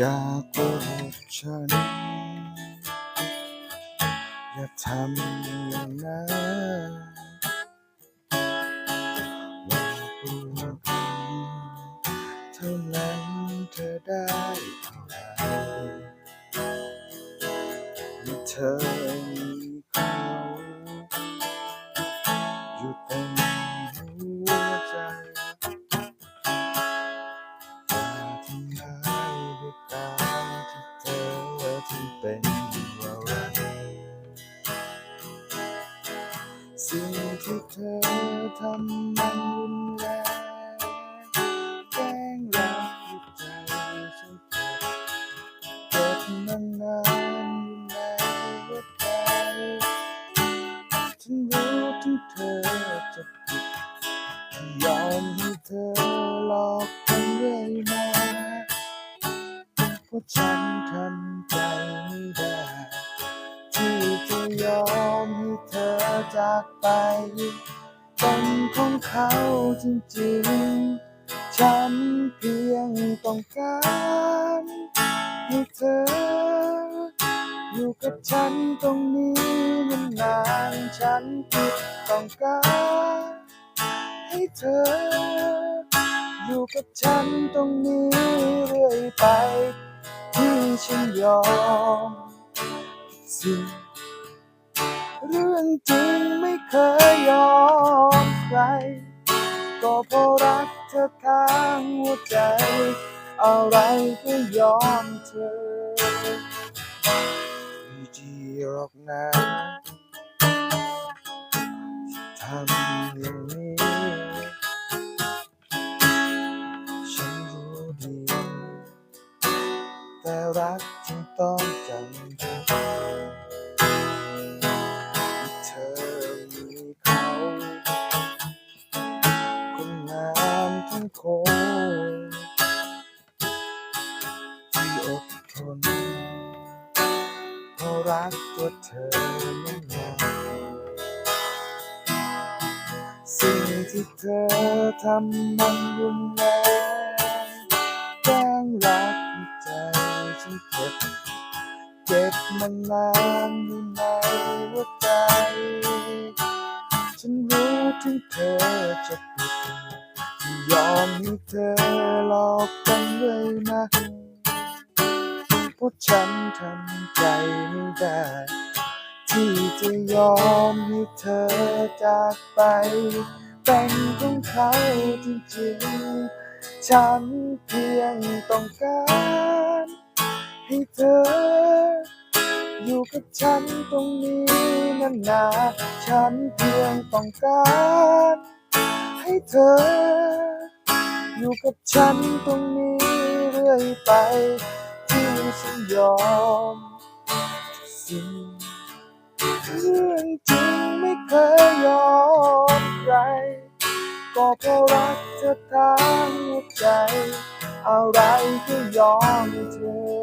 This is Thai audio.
อย่าโกหกฉัน อย่าทำอย่างนั้นว่าพูดเท่านั้นเธอได้อะไรมีเธอ สิ่งที่เธอทำมันรุนแรงแกล้งรักหัวใจฉันเจ็บเจ็บมานานอยู่ในหัวใจฉันรู้ถึงเธอจะผิดยอมให้เธอหลอกกันเรื่อยมาเพราะฉันทำใจ ยอมให้เธอจากไปเป็นของเขาจริงๆ ฉันเพียงต้องการให้เธอ อยู่กับฉันตรงนี้มันนานฉันเพียงต้องการให้เธอ อยู่กับฉันตรงนี้เรื่อยไปที่ฉันยอมสิ่ง จริงไม่เคยยอมใคร ก็เพราะรักเธอทางหัวใจ อะไรก็ยอมเธอไม่ดีหรอกนะทำอย่างนี้ฉันรู้ดี แต่รักจึงต้องจำใจ งคนที่อดทนเพราะรักตัวเธอนั้นานสิ่งที่เธอทำมันรุนแรงแกล้งรักใจฉันเจ็บเจ็บมานานอยู่ในหัวใจ ฉันรู้ถึงเธอจะผิด ยอมให้เธอหลอกกันเรื่อยมาเพราะฉันทำใจไม่ได้ ที่จะยอมให้เธอจากไปเป็นของเขาจริงๆ ฉันเพียงต้องการให้เธอ อยู่กับฉันตรงนี้นานๆฉันเพียงต้องการให้เธอ อยู่กับฉันตรงนี้เรื่อยไป ที่ฉันยอมสิ่งเรื่องจริงไม่เคยยอมใคร ก็เพราะรักเธอทั้งหัวใจ อะไรก็ยอมเธอ